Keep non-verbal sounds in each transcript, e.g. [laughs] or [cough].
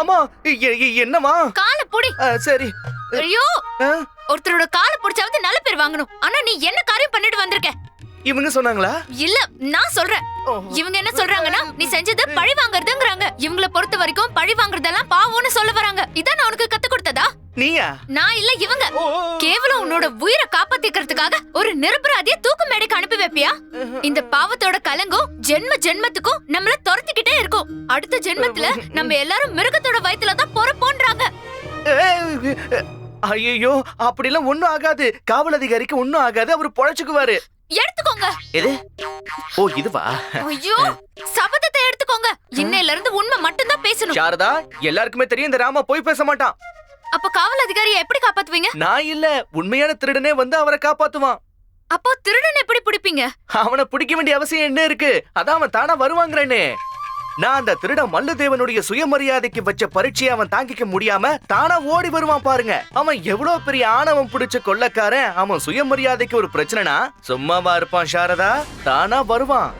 ஆமா எ- எ- என்னம்மா? காலை புடி. சரி. ஐயோ. ஒருத்தரோட காலை புடிச்சாவது நல்ல பேர் வாங்கணும். ஆனா நீ என்ன காரியம் பண்ணிட்டு வந்திருக்க? இவங்க சொன்னாங்களா? இல்ல நான் சொல்றேன். இவங்க என்ன சொல்றாங்கன்னா நீ செஞ்சது பழி வாங்குறதுங்கறாங்க. இவங்கள பொறுத்த வரைக்கும் பழி வாங்குறதெல்லாம் பாவம்னு சொல்ல வராங்க. இதான் நான் உனக்கு கத்து கொடுத்ததா? நீயா? நான் இல்ல இவங்க. கேவலம் உன்னோட உயிரை காப்பாத்திக்கிறதுக்காக ஒரு நிரபராதிய தூக்கு மேடைக்கு அனுப்பி வைப்பியா? இந்த பாவத்தோட கலங்கும் ஜென்ம ஜென்மத்துக்கும் நம்மள துரத்திக்கிட்டே இருக்கும். அடுத்த ஜென்மத்துல நம்ம எல்லாரும் மிருகத்தோட வயித்துல தான் பொறப்போன்றாங்க. ஐயோ அப்படிலாம் ஒண்ணும் ஆகாது. காவல் அதிகாரிக்கு ஒண்ணும் ஆகாது. அவர் பொழைச்சுக்குவாரு. எடுத்துக்கோங்க. எது? ஓ இதுவா? ஐயோ சபதத்தை எடுத்துக்கோங்க. இன்னையில இருந்து உண்மை மட்டும்தான் பேசணும். சாரதா எல்லாருக்குமே தெரியும் இந்த ராமா போய் பேச மாட்டான். அப்ப காவல் அதிகாரியை எப்படி காப்பாத்துவீங்க? நான் இல்ல உண்மையான திருடனே வந்து அவரை காப்பாத்துவான். அப்போ திருடன் எப்படி பிடிப்பீங்க? அவனை பிடிக்க வேண்டிய அவசியம் என்ன இருக்கு? அதான் அவன் தானா வருவாங்கிறேனே. நான் அந்த திருட மல்லுதேவனுடைய சுயமரியாதைக்கு வச்ச பரீட்சையை அவன் தாங்கிக்க முடியாம தானா ஓடி வருவான் பாருங்க. அவன் எவ்வளவு பெரிய ஆணவம் பிடிச்ச கொள்ளக்காரன் அவன் சுயமரியாதைக்கு ஒரு பிரச்சனைனா? சும்மாவா இருப்பான் சாரதா? தானா வருவான்.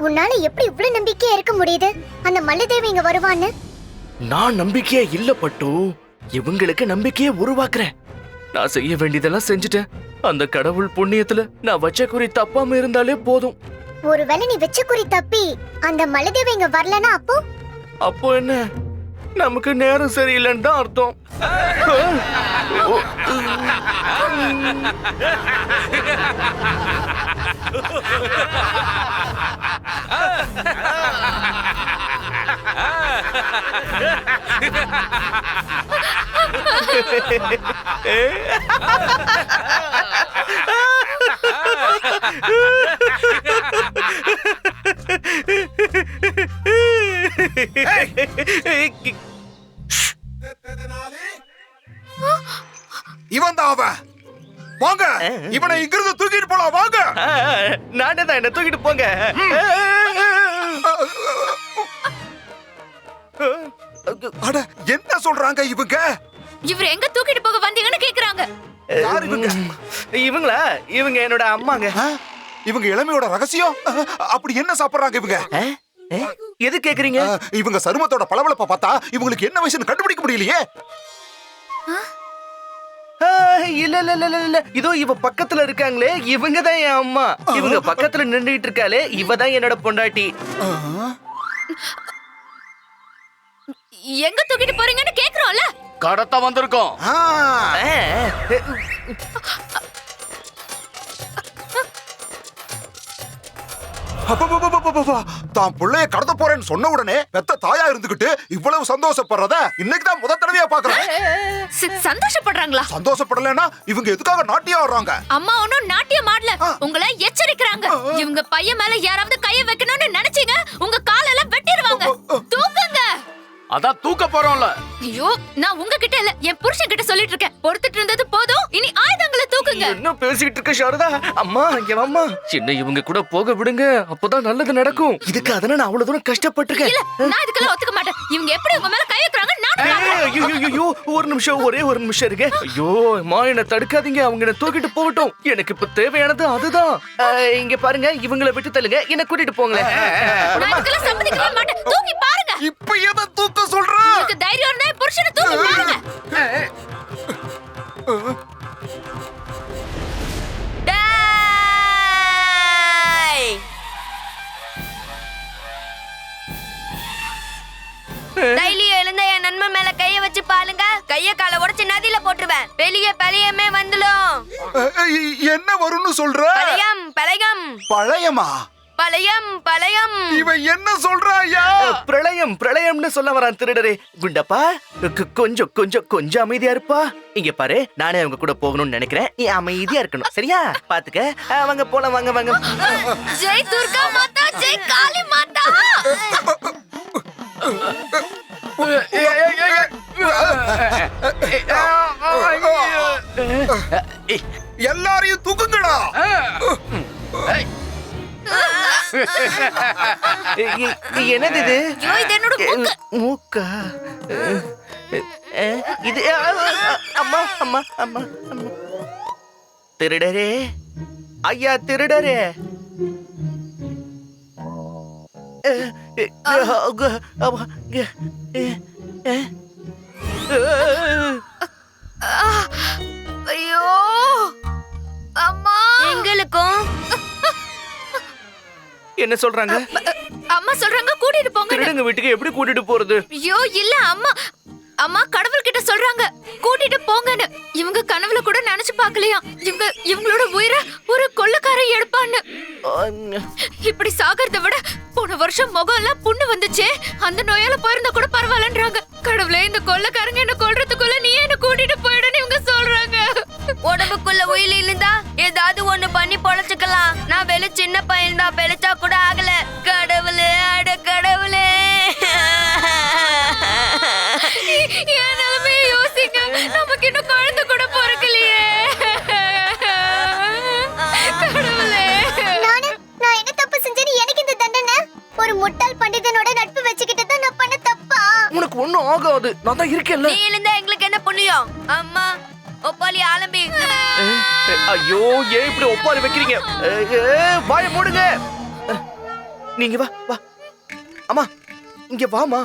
உன்னால எப்படி இவ்ளோ நம்பிக்கையா இருக்க முடியுது? அந்த மல்லுதேவி இங்க வருவான்னு? நான் நம்பிக்கையே இல்ல பட்டு இவங்களுக்கு நம்பிக்கையை உருவாக்குறேன். நான் செய்ய வேண்டியதெல்லாம் செஞ்சுட்டேன். அந்த கடவுள் புண்ணியத்துல நான் வச்ச குறி தப்பாம இருந்தாலே போதும். ஒருவேளை நீ வச்ச குறி தப்பி அந்த மல்லுதேவி இங்க வரலனா அப்போ? அப்போ என்ன? நமக்கு நேரம் சரியில்லைன்னு தான் அர்த்தம். [laughs] இவன் தான் அவன் வாங்க இவனை இங்கிருந்து தூக்கிட்டு போலாம். வாங்க. நானே தான் என்ன தூக்கிட்டு போங்க. அட என்ன சொல்றாங்க இவங்க? இவர் எங்க தூக்கிட்டு போக வந்தீங்கன்னு கேக்குறாங்க. யார் இவங்க? இவங்களா? இவங்க என்னோட அம்மாங்க? இவங்க இளமையோட ரகசியம்? அப்படி என்ன சாப்பிடுறாங்க இவங்க? எது கேக்குறீங்க? இவங்க சருமத்தோட பளபளப்ப பார்த்தா இவங்களுக்கு என்ன வயசுன்னு கண்டுபிடிக்க முடியலையே. ஆஹ், இல்ல இல்ல இல்ல இல்ல, இதோ இவ பக்கத்துல இருக்காங்களே. இவங்க தான் என் அம்மா. இவங்க பக்கத்துல நின்னுட்டு இருக்காளே. இவ தான் என்னோட பொண்டாட்டி? எங்க தூக்கிட்டு போறீங்கன்னு கேக்குறோம்ல. கடத்த வந்திருக்கோம். தான் புள்ளைய கடத்த போறேன்னு சொன்ன உடனே பெத்த தாயா இருந்துகிட்டு இவ்வளவு சந்தோஷப்படுறத இன்னைக்கு தான் முத தடவையா பாக்குறேன். சி- சந்தோஷப்படுறாங்களா? சந்தோஷப்படலைன்னா இவங்க எதுக்காக நாட்டியம் ஆடுறாங்க? அம்மா ஒன்னும் நாட்டியம் ஆடல. உங்களை எச்சரிக்கிறாங்க. இவங்க பையன் மேல யாராவது அதான் தூக்க போறோம்ல. ஐயோ நான் உங்ககிட்ட இல்ல என் புருஷன் கிட்ட சொல்லிட்டு இருக்கேன். பொறுத்துட்டு இருந்தது போதும் இனி ஆயுதங்களை தூக்குங்க என்ன பேசிக்கிட்டு இருக்க சாரதா? அம்மா இங்க அம்மா சின்ன இவங்க கூட போக விடுங்க. அப்பதான் நல்லது நடக்கும். இதுக்கு அதனால நான் அவ்வளவு தூரம் கஷ்டப்பட்டிருக்கேன். இல்ல நான் இதுக்கெல்லாம் ஒத்துக்க மாட்டேன். இவங்க எப்படி உங்க மேல கை வைக்கிறாங்க. ஐயோ, ஒரு நிமிஷம் ஒரே ஒரு நிமிஷம் இருக்கு ஐயோ அம்மா என்ன தடுக்காதீங்க. அவங்க என்ன தூக்கிட்டு போகட்டும். எனக்கு இப்ப தேவையானது அதுதான். இங்க பாருங்க இவங்களை விட்டு தள்ளுங்க. என்ன கூட்டிட்டு போங்களேன். நான் இதுக்கெல்லாம் சம்மதிக்கவே மாட்டேன். தூக்கி பாருங்க. இப்ப எதை தூக்க சொல்ற? உங்களுக்கு தைரியம் இருந்தா புருஷனை தூக்கி பாருங்க. என்ன வரும்னு சொல்ற பழையம் பழையம் பழையமா பழையம் பழையம் இவன் என்ன சொல்றாயா பிரளயம் பிரளயம்னு சொல்ல வரான் திருடரே குண்டப்பா கொஞ்சம் கொஞ்சம் கொஞ்சம் அமைதியா இருப்பா இங்க பாரு நானே அவங்க கூட போகணும்னு நினைக்கிறேன் நீ அமைதியா இருக்கணும் சரியா பாத்துக்க வாங்க போலாம் வாங்க வாங்க ஜெய் துர்கா மாதா ஜெய் காளி மாதா எல்லாரையும் தூக்குங்கடா. இ- இ- என்னது இது? மூக்கு. இது அம்மா அம்மா அம்மா அம்மா. திருடரே ஐயா திருடரே. ஐயோ. அம்மா! எங்களுக்கும். என்ன சொல்றாங்க? அம்மா சொல்றாங்க கூட்டிட்டு போங்க திருடங்க வீட்டுக்கு எப்படி கூட்டிட்டு போறது? ஐயோ இல்ல அம்மா. அம்மா கடவுள் கிட்ட சொல்றாங்க கூட்டிட்டு போங்கன்னு. இவங்க கனவுல கூட நினைச்சு பார்க்கலையா? இவங்க இவங்களோட உயிரை ஒரு கொள்ளக்காரன் எடுப்பான்னு. இப்படி சாகிறத விட போன வருஷம் முகம் எல்லாம் புண்ணு வந்துச்சே. அந்த நோயால போயிருந்தா கூட பரவாயில்லன்றாங்க. கடவுளே இந்த கொள்ளக்காரங்க என்ன கொல்றதுக்குள்ள நீ என்ன கூட்டிட்டு போயிடுன்னு இவங்க சொல்றாங்க. உடம்புக்குள்ள உயிர் இருந்தா ஏதாவது ஒண்ணு பண்ணி பொழைச்சுக்கலாம். நான் வெளி சின்ன பையன் தான் வெளிச்சா கூட ஆகல. கடவுளே அட கடவுளே. என் நிலைமையை யோசிங்க. நமக்கு இன்னும் குழந்தை கூட பிறக்கலையே ஒண்ணும் ஆகாது நான் தான் இருக்கேன்ல. நீ இருந்தா எங்களுக்கு என்ன புண்ணியம்? அம்மா ஒப்பாளி ஆலம்பி. ஐயோ ஏன் இப்படி ஒப்பாரி வைக்கிறீங்க? வாய மூடுங்க. அஹ், நீங்க வா வா. அம்மா இங்க வாமா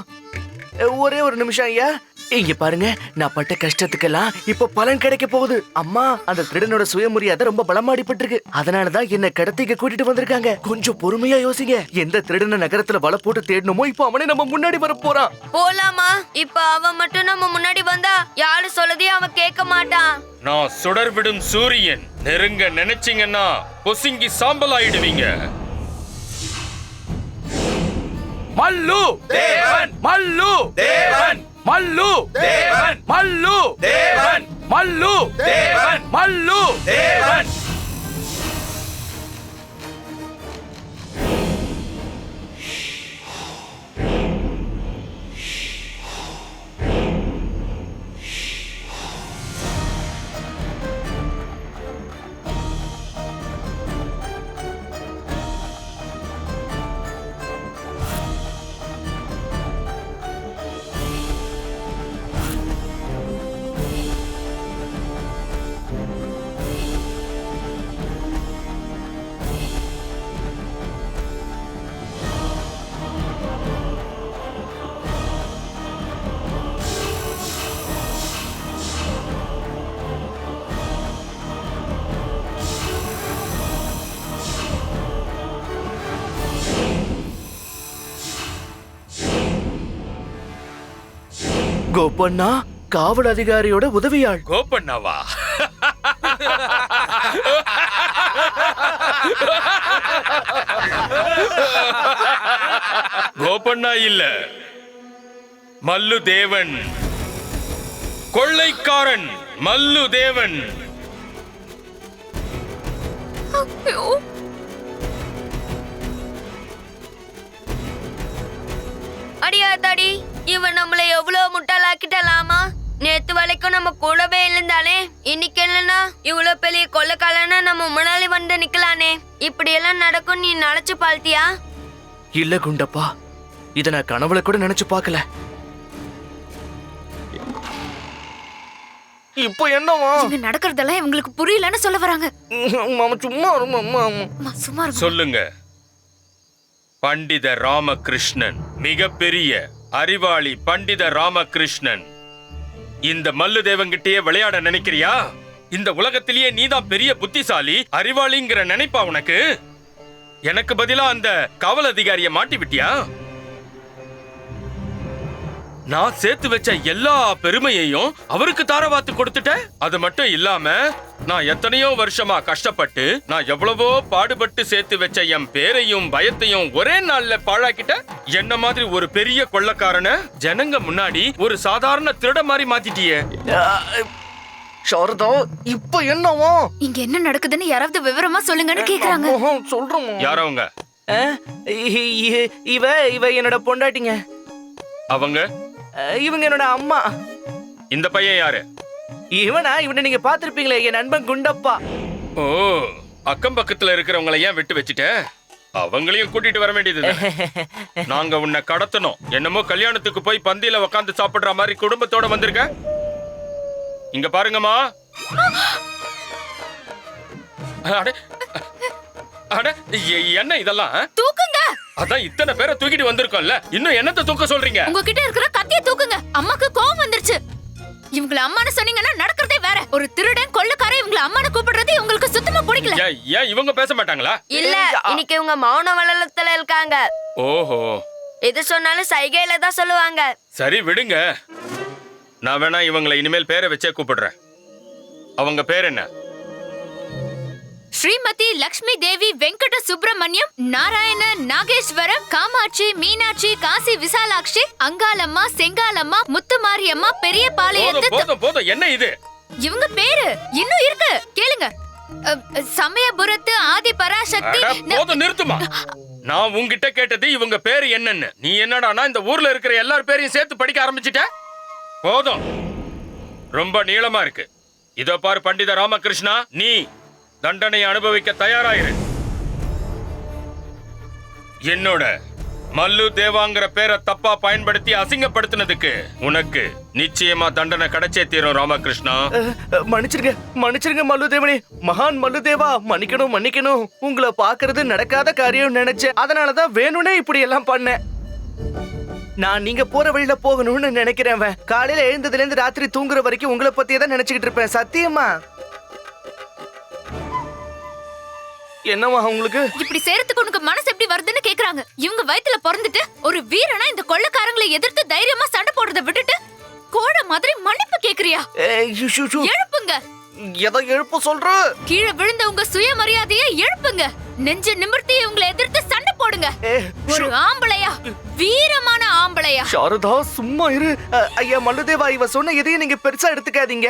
ஒரே ஒரு நிமிஷம் ஐயா. இங்க பாருங்க நான் பட்ட கஷ்டத்துக்கெல்லாம் இப்ப பலன் கிடைக்க போகுது. அம்மா அந்த திருடனோட சுயமரியாதை ரொம்ப பலமாடிப்பட்டிருக்கு. அதனாலதான் என்ன கடத்திக்க கூட்டிட்டு வந்திருக்காங்க. கொஞ்சம் பொறுமையா யோசிங்க. எந்த திருடன நகரத்துல வலை போட்டு தேடணுமோ இப்ப அவனே நம்ம முன்னாடி வர போறான். போலாமா? இப்ப அவன் மட்டும் நம்ம முன்னாடி வந்தா யாரு சொல்லதையும் அவன் கேட்க மாட்டான். நான் சுடர் விடும் சூரியன். நெருங்க நினைச்சீங்கன்னா பொசுங்கி சாம்பல் ஆயிடுவீங்க மல்லு! தேவன்! மல்லு! தேவன்! மல்லு. தேவன். மல்லு. தேவன். மல்லு. தேவன். மல்லு. தேவன். கோபண்ணா காவல் அதிகாரியோட உதவியாள். கோபண்ணாவா கோபண்ணா இல்ல. மல்லு தேவன் கொள்ளைக்காரன் மல்லு தேவன் ஐயோ அடியாத்தாடி இவன் நம்மள எவ்வளவு முட்டாளாக்கிட்டலாமா? நேத்து வரைக்கும் நம்ம கூடவே இருந்தாலே இன்னைக்கு என்னன்னா இவ்வளவு பெரிய கொள்ளக்காலன்னா நம்ம முன்னாடி வந்து நிக்கலானே. இப்படி எல்லாம் நடக்கும் நீ நினைச்சு பாழ்த்தியா இல்ல குண்டப்பா. இத நான் கனவுல கூட நினைச்சு பார்க்கல இப்போ என்னவா இங்க நடக்கிறதெல்லாம் இவங்களுக்கு புரியலன்னு சொல்ல வராங்க. மாமா சும்மா இரு மாமா அம்மா, சும்மா சொல்லுங்க. பண்டித ராமகிருஷ்ணன் மிகப்பெரிய அறிவாளி பண்டித ராமகிருஷ்ணன். இந்த மல்லு தேவங்கிட்டயே விளையாட நினைக்கிறியா? இந்த உலகத்திலேயே நீதான் பெரிய புத்திசாலி அறிவாளிங்கிற நினைப்பா உனக்கு? எனக்கு பதிலா அந்த காவல் அதிகாரிய மாட்டி விட்டியா நான் சேர்த்து வச்ச எல்லா பெருமையையும் அவருக்கு தாரவாத்து கொடுத்துட்ட? அது மட்டும் இல்லாம நான் எத்தனையோ வருஷமா கஷ்டப்பட்டு நான் எவ்வளவோ பாடுபட்டு சேர்த்து வச்ச என் பேரையும் பயத்தையும் ஒரே நாள்ல பாழாக்கிட்ட என்ன மாதிரி ஒரு பெரிய கொள்ளக்காரன? ஜனங்க முன்னாடி ஒரு சாதாரண திருட மாதிரி மாத்திட்டியே. சாரதா இப்போ என்னவா? இங்க என்ன நடக்குதுன்னு யாராவது விவரமா சொல்லுங்கன்னு கேக்குறாங்க. சொல்றோம்? யாரவங்க இவ இவ என்னோட பொண்டாட்டிங்க. அவங்க? இவங்க என்னோட அம்மா. இந்த பையன் யாரு? இவனா? இவனை நீங்க பாத்திருப்பீங்களே என் நண்பன் குண்டப்பா. ஓ அக்கம் பக்கத்துல இருக்கிறவங்கள ஏன் விட்டு வச்சுட்ட? அவங்களையும் கூட்டிட்டு வர வேண்டியது [laughs] நாங்க உன்னை கடத்தணும். என்னமோ கல்யாணத்துக்கு போய் பந்தியில உக்காந்து சாப்பிடுற மாதிரி குடும்பத்தோட வந்திருக்க? இங்க பாருங்கம்மா. அட அட எ- என்ன இதெல்லாம் தூக்குங்க! அதான் இத்தனை பேரை தூக்கிட்டு வந்திருக்கோம்ல. இன்னும் என்னத்த தூக்க சொல்றீங்க? உங்ககிட்ட இருக்கிற கத்திய தூக்குங்க. அம்மாக்கு கோவம் வந்துருச்சு. இவங்கள அம்மான்னு சொன்னீங்கன்னா நடக்கிறதே வேற. ஒரு திருடன் கொள்ளக்காரன் இவங்கள அம்மான்னு கூப்பிடுறது உங்களுக்கு சுத்தமா பிடிக்கல. ஏன் ஏன் இவங்க பேச மாட்டாங்களா? இல்ல இன்னைக்கு இவங்க மௌன வளலத்துல இருக்காங்க. ஓஹோ. எது சொன்னாலும் சைகையில தான் சொல்லுவாங்க. சரி விடுங்க. நான் வேணா இவங்களை இனிமேல் பேரை வச்சே கூப்பிடுறேன். அவங்க பேர் என்ன? ஸ்ரீமதி லக்ஷ்மி தேவி வெங்கட சுப்பிரமணியம் நாராயண நாகேஸ்வரம் காமாட்சி மீனாட்சி காசி விசாலாட்சி அங்காளம்மா செங்காலம்மா முத்துமாரியம்மா பெரிய பாளையத்து போதும் போதும். என்ன இது? இவங்க பேரு இன்னும் இருக்கு. கேளுங்க. சமயபுரத்து ஆதி பராசக்தி அட, ந- போதும் நிறுத்துமா? நான் உன்கிட்ட கேட்டது இவங்க பேரு என்னன்னு. நீ என்னடானா இந்த ஊர்ல இருக்கிற எல்லார் பேரையும் சேர்த்து படிக்க ஆரம்பிச்சிட்ட? போதும். ரொம்ப நீளமா இருக்கு. இதோ பாரு பண்டித ராமகிருஷ்ணா நீ தண்டனை அனுபவிக்க தயாராயிரு. என்னோட மல்லு தேவாங்கிற பேரை தப்பா பயன்படுத்தி அசிங்கப்படுத்தினதுக்கு உனக்கு நிச்சயமா தண்டனை கிடைச்சே தீரும் ராமகிருஷ்ணா. மன்னிச்சிருங்க மன்னிச்சிருங்க மன்னிச்சிருங்க மல்லுதேவனே மகான் மல்லுதேவா மன்னிக்கணும் மன்னிக்கணும். உங்களை பாக்குறது நடக்காத காரியம் நினைச்சேன். அதனாலதான் வேணும்னே இப்படி எல்லாம் பண்ணேன். நான் நீங்க போற வழியில போகணும்னு நினைக்கிறேன் காலையில எழுந்ததுல இருந்து ராத்திரி தூங்குற வரைக்கும் உங்களை பத்தியே தான் நினைச்சுக்கிட்டு இருப்பேன். சத்தியமா? என்னவா உங்களுக்கு? இப்படி செய்யறதுக்கு உனக்கு மனசு எப்படி வருதுன்னு கேக்குறாங்க. இவங்க வயித்துல பிறந்துட்டு ஒரு வீரனா இந்த கொள்ளக்காரங்களை எதிர்த்து தைரியமா சண்டை போடுறத விட்டுட்டு கோட மாதிரி மன்னிப்பு கேக்குறியா. எழுப்புங்க. எதை எழுப்ப சொல்ற? கீழே விழுந்த உங்க சுயமரியாதையை எழுப்புங்க. நெஞ்ச நிமிர்த்தி இவங்களை எதிர்த்து சண்டை போடுங்க. ஒரு ஆம்பளையா? வீரமான ஆம்பளையா? சாரதா சும்மா இரு. ஐயா மல்லுதேவா இவ சொன்ன எதையும் நீங்க பெருசா எடுத்துக்காதீங்க.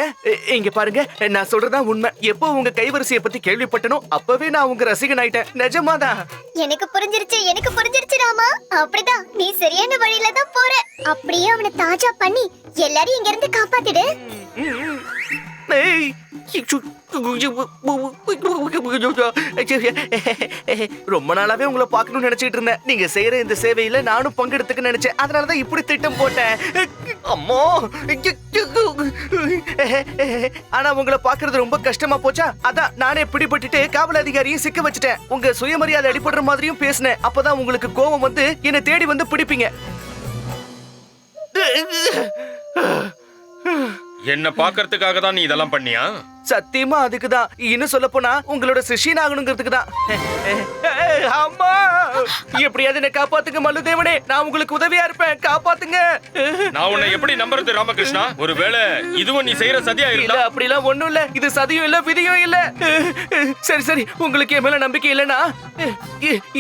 இங்க பாருங்க நான் சொல்றதா உண்மை. எப்போ உங்க கைவரிசையை பத்தி கேள்விப்பட்டனோ அப்பவே நான் உங்க ரசிகன் ஆயிட்டேன் நிஜமாதான். எனக்கு புரிஞ்சிருச்சு எனக்கு புரிஞ்சிருச்சு ராமா. அப்படிதான் நீ சரியான வழியில தான் போற. அப்படியே அவனை தாஜா பண்ணி எல்லாரையும் இங்க இருந்து காப்பாத்திடு ரொம்ப நாளாவே உங்களை பார்க்கணும்னு நினைச்சிட்டு இருந்தேன் நீங்க செய்யற இந்த சேவையில நானும் பங்கெடுத்துக்க நினைச்சேன் அதனாலதான் இப்படி திட்டம் போட்டேன் அம்மா ஆனா உங்களை பாக்குறது ரொம்ப கஷ்டமா போச்சா அதான் நானே பிடிபட்டுட்டு காவல் அதிகாரியும் சிக்க வச்சுட்டேன் உங்க சுயமரியாதை அடிபடுற மாதிரியும் பேசினேன் அப்பதான் உங்களுக்கு கோபம் வந்து என்னை தேடி வந்து பிடிப்பீங்க என்ன பாக்குறதுக்காக தான் நீ இதெல்லாம் பண்ணியா? சத்தியமா அதுக்குதான். இன்னும் சொல்ல போனா உங்களோட சிஷியன் ஆகணுங்கிறதுக்கு தான் அம்மா! எப்படியாவது என்ன காப்பாத்துங்க மல்லுதேவனே. நான் உங்களுக்கு உதவியா இருப்பேன். காப்பாத்துங்க. நான் உன்னை எப்படி நம்புறது ராமகிருஷ்ணா? ஒருவேளை இதுவும் நீ செய்யற சதியா இல்ல அப்படிலாம் ஒண்ணும் இல்ல. இது சதியும் இல்ல விதியும் இல்ல. சரி சரி. உங்களுக்கு என் மேல நம்பிக்கை இல்லனா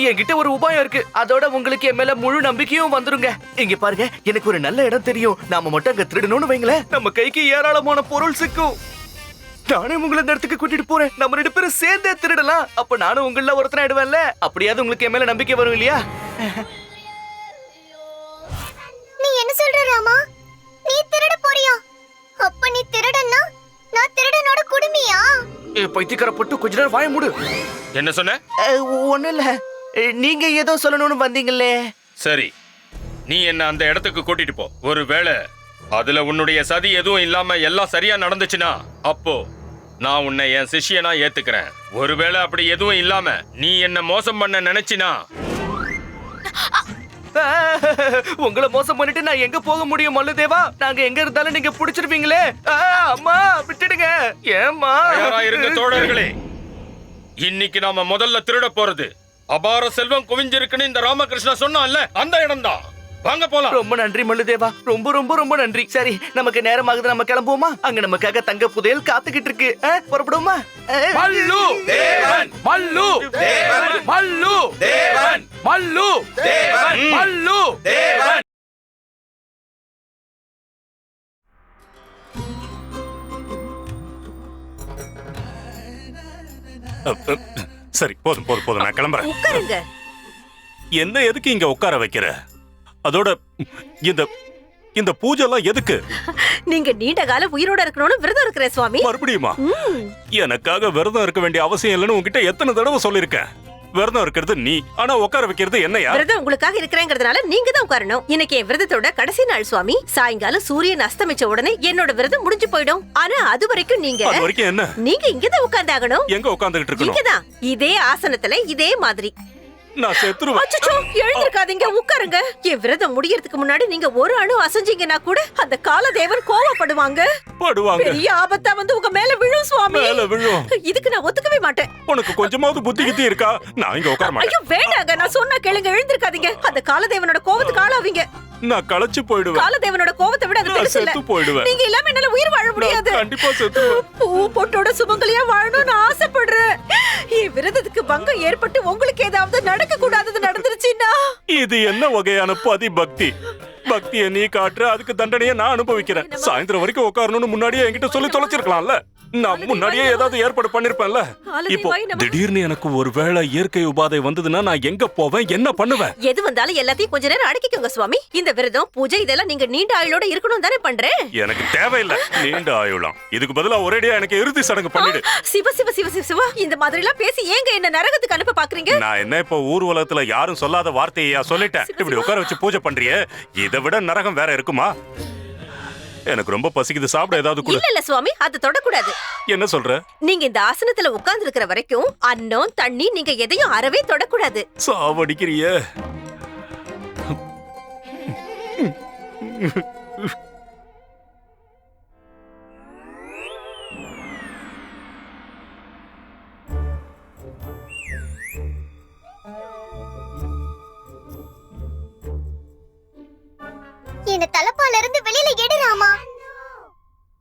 என்கிட்ட ஒரு உபாயம் இருக்கு. அதோட உங்களுக்கு என் மேல முழு நம்பிக்கையும் வந்துருங்க. இங்க பாருங்க எனக்கு ஒரு நல்ல இடம் தெரியும். நாம மட்டும் அங்க திருடணும்னு வைங்களேன். நம்ம கைக்கு ஏராளமான பொருள் சிக்கும். நானே உங்களை இந்த இடத்துக்கு கூட்டிட்டு போறேன். நம்ம ரெண்டு பேரும் சேர்ந்தே திருடலாம். அப்ப நானும் உங்கள ஒருத்தன ஆயிடுவேன்ல? அப்படியாவது உங்களுக்கு என் மேல நம்பிக்கை வரும் இல்லையா? நீ என்ன சொல்ற ராமா? நீ திருட போறியா? அப்ப நீ திருடன்னா நான் திருடனோட குடுமியா? ஏ, பைத்தியக்கார போட்டு கொஞ்ச நேரம் வாய மூடு. என்ன சொன்ன? ஒண்ணு இல்ல. நீங்க ஏதோ சொல்லணும்னு வந்தீங்களே. சரி. நீ என்ன அந்த இடத்துக்கு கூட்டிட்டு போ. ஒருவேளை அதுல உன்னுடைய சதி எதுவும் இல்லாம எல்லாம் சரியா நடந்துச்சுன்னா அப்போ நான் உன்னை என் சிஷ்யனா ஏத்துக்கிறேன். ஒருவேளை அப்படி எதுவும் இல்லாம நீ என்ன மோசம் பண்ண நினைச்சினா? உங்களை மோசம் பண்ணிட்டு நான் எங்க போக முடியும் மல்லுதேவா? நாங்க எங்க இருந்தாலும் நீங்க புடிச்சிருப்பீங்களே அம்மா விட்டுடுங்க. தயாரா இருங்க தோழர்களே. இன்னைக்கு நாம முதல்ல திருட போறது. அபார செல்வம் குவிஞ்சிருக்குன்னு இந்த ராமகிருஷ்ணா சொன்னான்ல அந்த இடம்தான். வாங்க போலாம். ரொம்ப நன்றி மல்லுதேவா. ரொம்ப ரொம்ப ரொம்ப நன்றி. சரி நமக்கு நேரமாகுது. நம்ம கிளம்புவோமா? அங்க நமக்காக தங்க புதையல் காத்துக்கிட்டு இருக்கு. புறப்படுவோமா? மல்லு தேவன். மல்லு தேவன். மல்லு தேவன். மல்லு தேவன். மல்லு தேவன். சரி போதும் போதும் போதும். நான் கிளம்புறேன். உட்காருங்க. என்ன எதுக்கு இங்க உட்கார வைக்கிற? அதோட இந்த இந்த பூஜை எல்லாம் எதுக்கு? நீங்க நீண்ட காலம் உயிரோட இருக்கணும்னு விரதம் இருக்கிற சுவாமி. மறுபடியுமா? எனக்காக விரதம் இருக்க வேண்டிய அவசியம் இல்லைன்னு உன்கிட்ட எத்தனை தடவை சொல்லிருக்கேன் விரதம் இருக்கிறது நீ ஆனா உட்கார வைக்கிறது என்னையா? விரதம் உங்களுக்காக இருக்கிறேங்கிறதுனால நீங்க தான் உட்காரணும். இன்னைக்கு என் விரதத்தோட கடைசி நாள் சுவாமி. சாயங்காலம் சூரியன் அஸ்தமிச்ச உடனே என்னோட விரதம் முடிஞ்சு போயிடும். ஆனா அது வரைக்கும் நீங்க அது வரைக்கும் என்ன? நீங்க இங்கதான் உட்கார்ந்தாகணும். எங்க உட்காந்துக்கிட்டு இருக்கணும்? இங்கதான். இதே ஆசனத்துல இதே மாதிரி. நான் செத்துருவேன். அச்சச்சோ எழுந்திருக்காதீங்க உட்காருங்க. என் விரதம் முடியறதுக்கு முன்னாடி நீங்க ஒரு அணு அசைஞ்சீங்கன்னா கூட அந்த காலதேவன் கோவப்படுவாங்க. படுவாங்க. பெரிய ஆபத்தா வந்து உங்க மேல விழும் சுவாமி. மேல விழும். இதுக்கு நான் ஒத்துக்கவே மாட்டேன். உனக்கு கொஞ்சமாவது புத்தி கித்தி இருக்கா? நான் இங்க உட்கார மாட்டேன். ஐயோ வேண்டாங்க நான் சொன்னா கேளுங்க எழுந்திருக்காதீங்க. அந்த காலதேவனோட கோவத்துக்கு ஆளாவீங்க. நான் களைச்சு போயிடுவேன். காலதேவனோட கோவத்தை விட அது செத்து போயிடுவேன் நீங்க இல்லாம என்னால உயிர் வாழ முடியாது. கண்டிப்பா செத்துருவேன் பூ பொட்டோட சுமங்கலியா வாழணும்னு ஆசைப்படுறேன். என் விரதத்துக்கு பங்கம் ஏற்பட்டு உங்களுக்கு ஏதாவது நடக்க கூடாதது நடந்துருச்சுன்னா? இது என்ன வகையான பதி பக்தி பக்தியை நீ காட்டுற அதுக்கு தண்டனையை நான் அனுபவிக்கிறேன். சாயந்தரம் வரைக்கும் உட்காரணும்னு முன்னாடியே என்கிட்ட சொல்லி தொலைச்சிருக்கலாம்ல. நான் முன்னாடியே ஏதாவது ஏற்பாடு பண்ணிருப்பேன்ல. இப்போ திடீர்னு எனக்கு ஒரு வேளை இயற்கை உபாதை வந்ததுன்னா நான் எங்க போவேன்? என்ன பண்ணுவேன்? எது வந்தாலும் எல்லாத்தையும் கொஞ்ச நேரம் அடக்கிக்கோங்க சுவாமி. இந்த விரதம் பூஜை இதெல்லாம் நீங்க நீண்ட ஆயுளோட இருக்கணும் தானே பண்றேன். எனக்கு தேவையில்லை. நீண்ட ஆயுளாம். இதுக்கு பதிலா ஒரேடியா எனக்கு இறுதி சடங்கு பண்ணிடு. சிவ சிவ சிவ சிவ சிவா. இந்த மாதிரி எல்லாம் பேசி ஏங்க என்ன நரகத்துக்கு அனுப்ப பாக்குறீங்க? நான் என்ன இப்போ ஊர் உலகத்துல யாரும் சொல்லாத வார்த்தையா சொல்லிட்டேன்? இப்படி உட்கார வச்சு பூஜை பண்றியே? இதை விட நரகம் வேற இருக்குமா? எனக்கு ரொம்ப பசிக்குது. சாப்பிட ஏதாவது கொடு. இல்ல இல்ல சுவாமி அது தொடக்கூடாது. என்ன சொல்ற? நீங்க இந்த ஆசனத்துல உட்கார்ந்து இருக்கிற வரைக்கும் அன்னம் தண்ணி நீங்க எதையும் அறவே தொடக்கூடாது. சாவடிக்கிறியே. என்ன தலப்பால இருந்து வெளியில எடுறாமா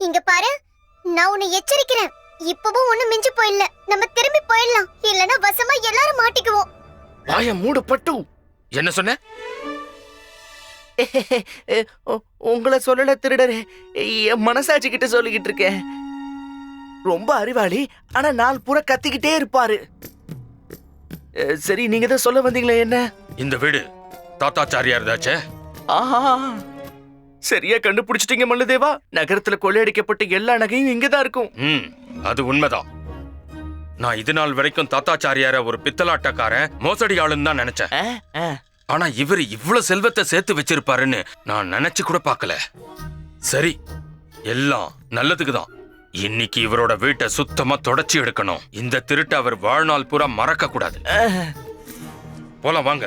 இங்க பாரு நான் உன்னை எச்சரிக்கிறேன். இப்பவும் ஒண்ணும் மிஞ்சு போயிடல நம்ம திரும்பி போயிடலாம். இல்லனா வசமா எல்லாரும் மாட்டிக்குவோம். வாய மூடு பட்டு என்ன சொன்ன? [laughs] உங்களை சொல்லல திருடரே. என் மனசாட்சி கிட்ட சொல்லிக்கிட்டு இருக்கேன். ரொம்ப அறிவாளி ஆனா நாள் பூரா கத்திக்கிட்டே இருப்பாரு. சரி நீங்க தான் சொல்ல வந்தீங்களே என்ன? இந்த வீடு தாத்தாச்சாரியார் தாச்சே ஆஹா. சரியா கண்டுபிடிச்சிட்டீங்க மல்லுதேவா? நகரத்துல கொள்ளையடிக்கப்பட்ட எல்லா நகையும் இங்கதான் இருக்கும். ம் அது உண்மைதான். நான் இது நாள் வரைக்கும் தாத்தாச்சாரியார ஒரு பித்தலாட்டக்காரன் மோசடி ஆளுன்னு தான் நினைச்சேன். ஆனா இவர் இவ்வளவு செல்வத்தை சேர்த்து வச்சிருப்பாருன்னு நான் நினைச்சு கூட பார்க்கல. சரி எல்லாம் நல்லதுக்கு தான். இன்னைக்கு இவரோட வீட்டை சுத்தமா தொடச்சி எடுக்கணும். இந்த திருட்டை அவர் வாழ்நாள் பூரா மறக்க கூடாது போலாம் வாங்க.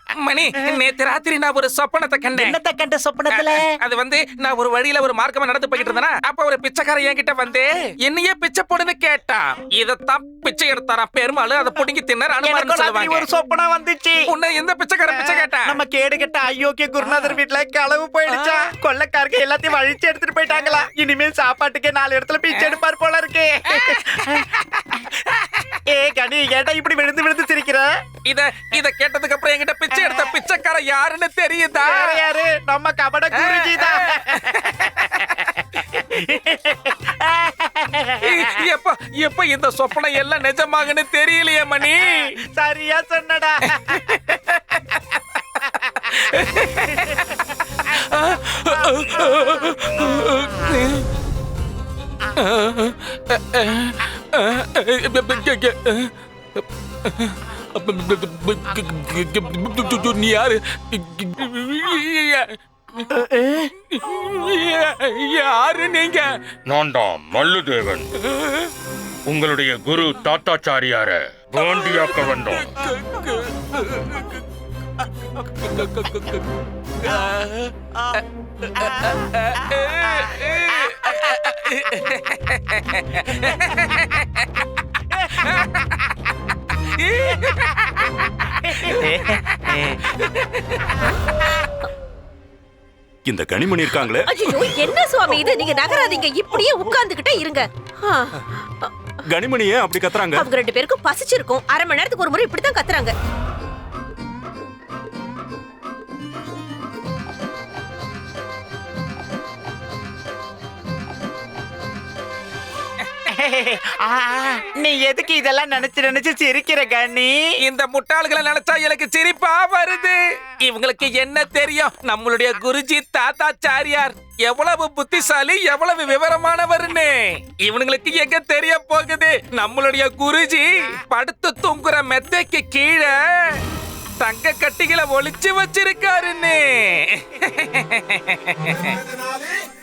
மணி நேத்து ராத்திரி நான் ஒரு சொப்பனத்தை கண்டேன். என்னத்த கண்ட சொப்பனத்துல? அது வந்து நான் ஒரு வழியில ஒரு மார்க்கமா நடந்து போயிட்டு இருந்தேனா அப்ப ஒரு பிச்சைக்காரன் என்கிட்ட வந்து என்னையே பிச்சை போடுன்னு கேட்டான் இதத்தான் பிச்சை எடுத்தாரா பெருமாள்? அதை புடுங்கி தின்னர் ராத்திரி சொல்லுவாங்க. ஒரு சொப்பனம் வந்துச்சு. உன்னை எந்த பிச்சைக்காரன் பிச்சை கேட்டா? நம்ம கேடு கெட்ட ஐயோக்கிய குருநாதர் வீட்ல களவு போயிடுச்சா? கொள்ளக்காரங்க எல்லாத்தையும் வழிச்சு எடுத்துட்டு போயிட்டாங்களா? இனிமேல் சாப்பாட்டுக்கே நாலு இடத்துல பிச்சை எடுப்பார் போல இருக்கு. [laughs] ஏ கனி ஏட்டா இப்படி விழுந்து விழுந்து சிரிக்கிற? இத இத கேட்டதுக்கு அப்புறம் என்கிட்ட பிச்சை எடுத்த பிச்சைக்காரன் யாருன்னு தெரியுதா யாரு நம்ம கபட குருஜி தான் எப்ப எப்ப இந்த சொப்பனம் எல்லாம் நிஜமாகன்னு தெரியலையே மணி சரியா சொன்னடா நீ யாரு? யாரு நீங்க? நான் தான் மல்லுதேவன். உங்களுடைய குரு தாத்தாச்சாரியார பாண்டியாக்க [laughs] இந்த கனிமணி இருக்காங்களே? ஐயோ என்ன சுவாமி இது? நீங்க நகராதீங்க. இப்படியே உட்கார்ந்துகிட்டே இருங்க. கனிமணி ஏன் அப்படி கத்துறாங்க. அவங்க ரெண்டு பேருக்கும் பசிச்சிருக்கும். அரை மணி நேரத்துக்கு ஒரு முறை இப்படித்தான் கத்துறாங்க. நீ எதுக்கு இதெல்லாம் நினைச்சு நினைச்சு சிரிக்கிற கண்ணி? இந்த முட்டாள்களை நினைச்சா எனக்கு சிரிப்பா வருது. இவங்களுக்கு என்ன தெரியும்? நம்மளுடைய குருஜி தாத்தாச்சாரியார் எவ்வளவு புத்திசாலி எவ்வளவு விவரமானவர்னு. இவனுங்களுக்கு எங்க தெரிய போகுது? நம்மளுடைய குருஜி படுத்து தூங்குற மெத்தைக்கு கீழே தங்க கட்டிகளை ஒளிச்சு வச்சிருக்காருன்னு. [laughs]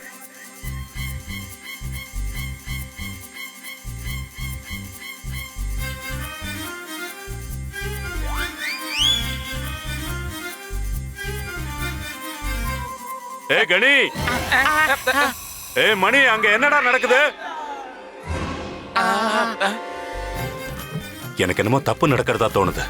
ஏ கணி ஏ மணி அங்க என்னடா நடக்குது? எனக்கு என்னமோ தப்பு நடக்கிறதா தோணுது.